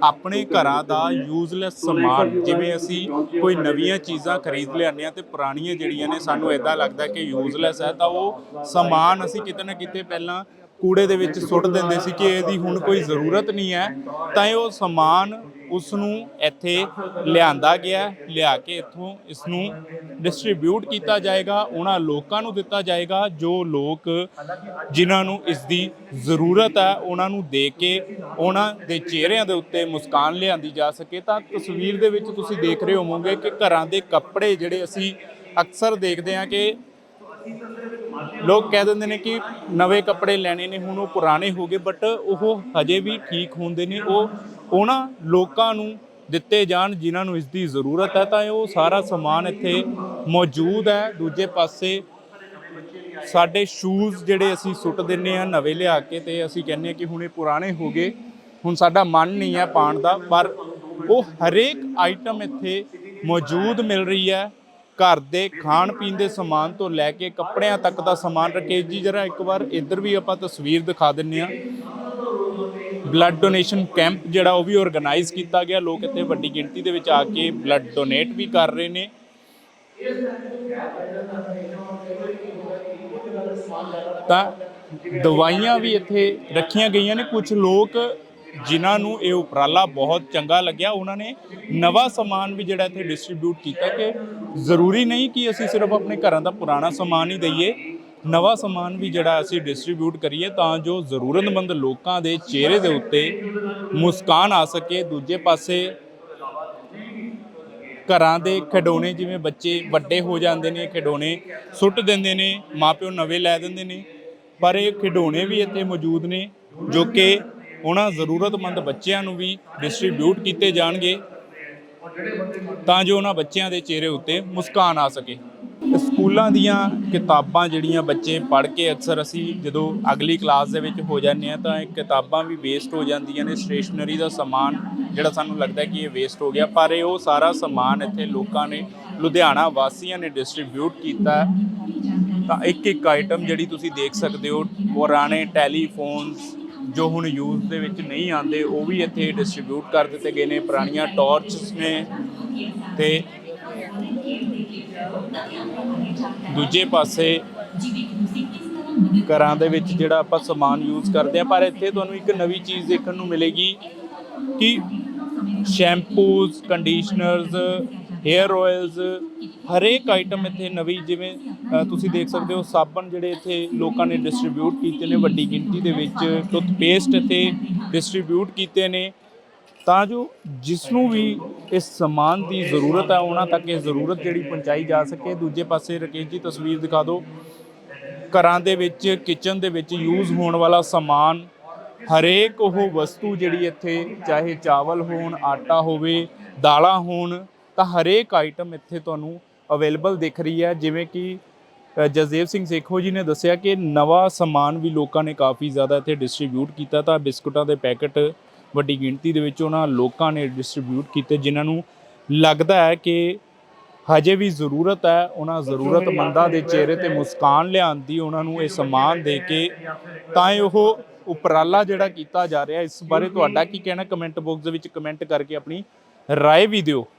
ਆਪਣੇ ਘਰਾਂ ਦਾ ਯੂਜ਼ਲੈਸ ਸਮਾਨ ਜਿਵੇਂ ਅਸੀਂ ਕੋਈ ਨਵੀਆਂ ਚੀਜ਼ਾਂ ਖਰੀਦ ਲਿਆਉਂਦੇ ਹਾਂ ਤੇ ਪੁਰਾਣੀਆਂ ਜਿਹੜੀਆਂ ਨੇ ਸਾਨੂੰ ਇਦਾਂ ਲੱਗਦਾ ਕਿ ਯੂਜ਼ਲੈਸ ਹੈ ਤਾਂ ਉਹ ਸਮਾਨ ਅਸੀਂ ਕਿਤੇ ਨਾ ਕਿਤੇ ਪਹਿਲਾਂ ਕੂੜੇ ਦੇ ਵਿੱਚ ਸੁੱਟ ਦਿੰਦੇ ਸੀ ਕਿ ਇਹਦੀ ਹੁਣ ਕੋਈ ਜ਼ਰੂਰਤ ਨਹੀਂ ਹੈ ਤਾਂ ਇਹ ਉਹ ਸਮਾਨ ਉਸ ਨੂੰ ਇੱਥੇ ਲਿਆਂਦਾ ਗਿਆ, ਲਿਆ ਕੇ ਇੱਥੋਂ ਇਸ ਨੂੰ ਡਿਸਟ੍ਰੀਬਿਊਟ ਕੀਤਾ ਜਾਏਗਾ, ਉਹਨਾਂ ਲੋਕਾਂ ਨੂੰ ਦਿੱਤਾ ਜਾਏਗਾ, ਜੋ ਲੋਕ ਜਿਨ੍ਹਾਂ ਨੂੰ ਇਸ ਦੀ ਜ਼ਰੂਰਤ ਹੈ, ਉਹਨਾਂ ਨੂੰ ਦੇ ਕੇ ਉਹਨਾਂ ਦੇ ਚਿਹਰਿਆਂ ਦੇ ਉੱਤੇ ਮੁਸਕਾਨ ਲਿਆਂਦੀ ਜਾ ਸਕੇ। ਤਾਂ ਤਸਵੀਰ ਦੇ ਵਿੱਚ ਤੁਸੀਂ ਦੇਖ ਰਹੇ ਹੋਵੋਗੇ ਕਿ ਘਰਾਂ ਦੇ ਕੱਪੜੇ ਜਿਹੜੇ ਅਸੀਂ ਅਕਸਰ ਦੇਖਦੇ ਹਾਂ ਕਿ ਲੋਕ ਕਹਿ ਦਿੰਦੇ ਨੇ ਕਿ ਨਵੇਂ ਕੱਪੜੇ ਲੈਣੇ ਨੇ, ਹੁਣ ਉਹ ਪੁਰਾਣੇ ਹੋ ਗਏ ਬਟ ਉਹ ਹਜੇ ਵੀ ਠੀਕ ਹੁੰਦੇ ਨੇ, ਉਹ ਉਹਨਾਂ ਲੋਕਾਂ ਨੂੰ ਦਿੱਤੇ ਜਾਣ ਜਿਨ੍ਹਾਂ ਨੂੰ ਇਸ ਦੀ ਜ਼ਰੂਰਤ ਹੈ, ਤਾਂ ਇਹ ਉਹ ਸਾਰਾ ਸਮਾਨ ਇੱਥੇ ਮੌਜੂਦ ਹੈ। ਦੂਜੇ ਪਾਸੇ ਸਾਡੇ ਸ਼ੂਜ਼ ਜਿਹੜੇ ਅਸੀਂ ਸੁੱਟ ਦਿੰਨੇ ਆ ਨਵੇਂ ਲਿਆ ਕੇ ਤੇ ਅਸੀਂ ਕਹਿੰਨੇ ਆ ਕਿ ਹੁਣ ਇਹ ਪੁਰਾਣੇ ਹੋ ਗਏ, ਹੁਣ ਸਾਡਾ ਮਨ ਨਹੀਂ ਹੈ ਪਾਣ ਦਾ, ਪਰ ਉਹ ਹਰੇਕ ਆਈਟਮ ਇੱਥੇ ਮੌਜੂਦ ਮਿਲ ਰਹੀ ਹੈ। ਘਰ ਦੇ ਖਾਣ ਪੀਣ ਦੇ ਸਮਾਨ ਤੋਂ ਲੈ ਕੇ ਕੱਪੜਿਆਂ ਤੱਕ ਦਾ ਸਮਾਨ ਰਕੇਸ਼ ਜੀ ਜਰਾ ਇੱਕ ਵਾਰ ਇੱਧਰ ਵੀ ਆਪਾਂ ਤਸਵੀਰ ਦਿਖਾ ਦਿੰਨੇ ਆ ਬਲੱਡ ਡੋਨੇਸ਼ਨ ਕੈਂਪ ਜਿਹੜਾ ਉਹ ਵੀ ਆਰਗੇਨਾਈਜ਼ ਕੀਤਾ ਗਿਆ। ਲੋਕ ਇੱਥੇ ਵੱਡੀ ਗਿਣਤੀ ਦੇ ਵਿੱਚ ਆ ਕੇ ਬਲੱਡ ਡੋਨੇਟ ਵੀ ਕਰ ਰਹੇ ਨੇ। ਤਾਂ ਦਵਾਈਆਂ ਵੀ ਇੱਥੇ ਰੱਖੀਆਂ ਗਈਆਂ ਨੇ। ਕੁਝ ਲੋਕ ਜਿਨ੍ਹਾਂ ਨੂੰ ਇਹ ਉਪਰਾਲਾ ਬਹੁਤ ਚੰਗਾ ਲੱਗਿਆ, ਉਹਨਾਂ ਨੇ ਨਵਾਂ ਸਮਾਨ ਵੀ ਜਿਹੜਾ ਇੱਥੇ ਡਿਸਟ੍ਰੀਬਿਊਟ ਕੀਤਾ ਕਿ ਜ਼ਰੂਰੀ ਨਹੀਂ ਕਿ ਅਸੀਂ ਸਿਰਫ ਆਪਣੇ ਘਰਾਂ ਦਾ ਪੁਰਾਣਾ ਸਮਾਨ ਹੀ ਦਈਏ। ਨਵਾਂ ਸਮਾਨ ਵੀ ਜਿਹੜਾ ਅਸੀਂ ਡਿਸਟ੍ਰੀਬਿਊਟ ਕਰੀਏ ਤਾਂ ਜੋ ਜ਼ਰੂਰਤਮੰਦ ਲੋਕਾਂ ਦੇ ਚਿਹਰੇ ਦੇ ਉੱਤੇ ਮੁਸਕਾਨ ਆ ਸਕੇ। ਦੂਜੇ ਪਾਸੇ ਘਰਾਂ ਦੇ ਖਿਡੌਣੇ ਜਿਵੇਂ ਬੱਚੇ ਵੱਡੇ ਹੋ ਜਾਂਦੇ ਨੇ, ਖਿਡੌਣੇ ਸੁੱਟ ਦਿੰਦੇ ਨੇ, ਮਾਪਿਓ ਨਵੇਂ ਲੈ ਦਿੰਦੇ ਨੇ, ਪਰ ਇਹ ਖਿਡੌਣੇ ਵੀ ਇੱਥੇ ਮੌਜੂਦ ਨੇ ਜੋ ਕਿ ਉਹਨਾਂ ਜ਼ਰੂਰਤਮੰਦ ਬੱਚਿਆਂ ਨੂੰ ਵੀ ਡਿਸਟ੍ਰੀਬਿਊਟ ਕੀਤੇ ਜਾਣਗੇ ਤਾਂ ਜੋ ਉਹਨਾਂ ਬੱਚਿਆਂ ਦੇ ਚਿਹਰੇ ਉੱਤੇ ਮੁਸਕਾਨ ਆ ਸਕੇ। ਸਕੂਲਾਂ ਦੀਆਂ ਕਿਤਾਬਾਂ ਜਿਹੜੀਆਂ ਬੱਚੇ ਪੜ੍ਹ ਕੇ ਅਕਸਰ ਅਸੀਂ ਜਦੋਂ ਅਗਲੀ ਕਲਾਸ ਦੇ ਵਿੱਚ ਹੋ ਜਾਂਦੇ ਆ ਤਾਂ ਇਹ ਕਿਤਾਬਾਂ ਵੀ ਵੇਸਟ ਹੋ ਜਾਂਦੀਆਂ ਨੇ ਸਟੇਸ਼ਨਰੀ ਦਾ ਸਮਾਨ ਜਿਹੜਾ ਸਾਨੂੰ ਲੱਗਦਾ ਕਿ ਇਹ ਵੇਸਟ ਹੋ ਗਿਆ, ਪਰ ਇਹ ਉਹ ਸਾਰਾ ਸਮਾਨ ਇੱਥੇ ਲੋਕਾਂ ਨੇ, ਲੁਧਿਆਣਾ ਵਾਸੀਆਂ ਨੇ ਡਿਸਟ੍ਰੀਬਿਊਟ ਕੀਤਾ ਤਾਂ ਇੱਕ ਇੱਕ ਆਈਟਮ ਜਿਹੜੀ ਤੁਸੀਂ ਦੇਖ ਸਕਦੇ ਹੋ, ਪੁਰਾਣੇ ਟੈਲੀਫੋਨਸ ਜੋ ਹੁਣ ਯੂਜ਼ ਦੇ ਵਿੱਚ ਨਹੀਂ ਆਉਂਦੇ, ਉਹ ਵੀ ਇੱਥੇ ਡਿਸਟ੍ਰੀਬਿਊਟ ਕਰ ਦਿੱਤੇ ਗਏ ਨੇ, ਪੁਰਾਣੀਆਂ ਟਾਰਚਸ ਨੇ ਤੇ ਦੂਜੇ ਪਾਸੇ ਘਰਾਂ ਦੇ ਵਿੱਚ ਜਿਹੜਾ ਆਪਾਂ ਸਮਾਨ ਯੂਜ਼ ਕਰਦੇ ਆ ਪਰ ਇੱਥੇ ਤੁਹਾਨੂੰ ਇੱਕ ਨਵੀਂ ਚੀਜ਼ ਦੇਖਣ ਨੂੰ ਮਿਲੇਗੀ ਕਿ ਸ਼ੈਂਪੂਜ਼ ਕੰਡੀਸ਼ਨਰਸ ਹੇਅਰ ਆਇਲਸ ਹਰੇਕ ਆਈਟਮ ਇੱਥੇ ਨਵੀਂ ਜਿਵੇਂ ਤੁਸੀਂ ਦੇਖ ਸਕਦੇ ਹੋ, ਸਾਬਣ ਜਿਹੜੇ ਇੱਥੇ ਲੋਕਾਂ ਨੇ ਡਿਸਟ੍ਰੀਬਿਊਟ ਕੀਤੇ ਨੇ, ਵੱਡੀ ਗਿਣਤੀ ਦੇ ਵਿੱਚ ਟੁੱਥਪੇਸਟ ਇੱਥੇ ਡਿਸਟ੍ਰੀਬਿਊਟ ਕੀਤੇ ਨੇ। ਤਾਂ ਜੋ ਜਿਸ ਨੂੰ ਵੀ ਇਸ ਸਮਾਨ ਦੀ ਜ਼ਰੂਰਤ ਹੈ ਉਹਨਾਂ ਤੱਕ ਇਹ ਜ਼ਰੂਰਤ ਜਿਹੜੀ ਪਹੁੰਚਾਈ ਜਾ ਸਕੇ। ਦੂਜੇ ਪਾਸੇ ਰਕੇਸ਼ ਜੀ ਤਸਵੀਰ ਦਿਖਾ ਦਿਓ। ਘਰਾਂ ਦੇ ਵਿੱਚ ਕਿਚਨ ਦੇ ਵਿੱਚ ਯੂਜ਼ ਹੋਣ ਵਾਲਾ ਸਮਾਨ ਹਰੇਕ ਉਹ ਵਸਤੂ ਜਿਹੜੀ ਇੱਥੇ ਚਾਹੇ ਚਾਵਲ ਹੋਣ ਆਟਾ ਹੋਵੇ ਦਾਲਾਂ ਹੋਣ ਤਾਂ ਹਰੇਕ ਆਈਟਮ ਇੱਥੇ ਤੁਹਾਨੂੰ ਅਵੇਲੇਬਲ ਦਿਖ ਰਹੀ ਹੈ। ਜਿਵੇਂ ਕਿ ਅ, ਜਸਦੇਵ ਸਿੰਘ ਸੇਖੋ ਜੀ ਨੇ ਦੱਸਿਆ ਕਿ ਨਵਾਂ ਸਮਾਨ ਵੀ ਲੋਕਾਂ ਨੇ ਕਾਫੀ ਜ਼ਿਆਦਾ ਇੱਥੇ ਡਿਸਟ੍ਰੀਬਿਊਟ ਕੀਤਾ ਤਾਂ ਬਿਸਕੁਟਾਂ ਦੇ ਪੈਕਟ ਵੱਡੀ ਗਿਣਤੀ ਦੇ ਵਿੱਚ ਉਹਨਾਂ ਲੋਕਾਂ ਨੇ ਡਿਸਟ੍ਰੀਬਿਊਟ ਕੀਤੇ ਜਿਨ੍ਹਾਂ ਨੂੰ ਲੱਗਦਾ ਹੈ ਕਿ ਹਜੇ ਵੀ ਜ਼ਰੂਰਤ ਹੈ ਉਹਨਾਂ ਜ਼ਰੂਰਤਮੰਦਾਂ ਦੇ ਚਿਹਰੇ ਤੇ ਮੁਸਕਾਨ ਲਿਆਉਣ ਦੀ ਉਹਨਾਂ ਨੂੰ ਇਹ ਸਮਾਨ ਦੇ ਕੇ ਤਾਂ ਇਹ ਉਹ ਉਪਰਾਲਾ ਜਿਹੜਾ ਕੀਤਾ ਜਾ ਰਿਹਾ ਇਸ ਬਾਰੇ ਤੁਹਾਡਾ ਕੀ ਕਹਿਣਾ? ਕਮੈਂਟ ਬਾਕਸ ਦੇ ਵਿੱਚ ਕਮੈਂਟ ਕਰਕੇ ਆਪਣੀ ਰਾਏ ਵੀ ਦਿਓ।